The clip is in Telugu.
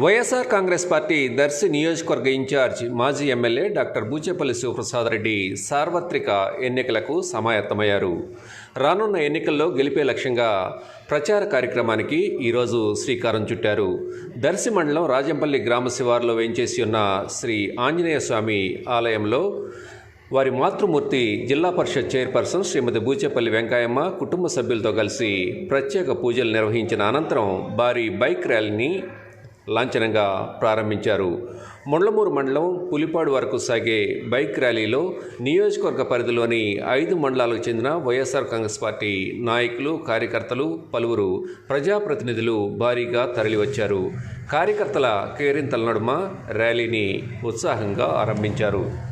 వైఎస్ఆర్ కాంగ్రెస్ పార్టీ దర్శి నియోజకవర్గ ఇన్ఛార్జ్ మాజీ ఎమ్మెల్యే డాక్టర్ బూచేపల్లి శివప్రసాద్ రెడ్డి సార్వత్రిక ఎన్నికలకు సమాయత్తమయ్యారు. రానున్న ఎన్నికల్లో గెలిపే లక్ష్యంగా ప్రచార కార్యక్రమానికి ఈరోజు శ్రీకారం చుట్టారు. దర్శి మండలం రాజంపల్లి గ్రామ శివారులో వేయించేసి ఉన్న శ్రీ ఆంజనేయ స్వామి ఆలయంలో వారి మాతృమూర్తి జిల్లా పరిషత్ చైర్పర్సన్ శ్రీమతి బూచేపల్లి వెంకాయమ్మ కుటుంబ సభ్యులతో కలిసి ప్రత్యేక పూజలు నిర్వహించిన అనంతరం భారీ బైక్ ర్యాలీని లాంఛనంగా ప్రారంభించారు. మొండ్లమూరు మండలం పులిపాడు వరకు సాగే బైక్ ర్యాలీలో నియోజకవర్గ పరిధిలోని ఐదు మండలాలకు చెందిన వైఎస్ఆర్ కాంగ్రెస్ పార్టీ నాయకులు కార్యకర్తలు పలువురు ప్రజాప్రతినిధులు భారీగా తరలివచ్చారు. కార్యకర్తల కేరింతల నడుమ ర్యాలీని ఉత్సాహంగా ఆరంభించారు.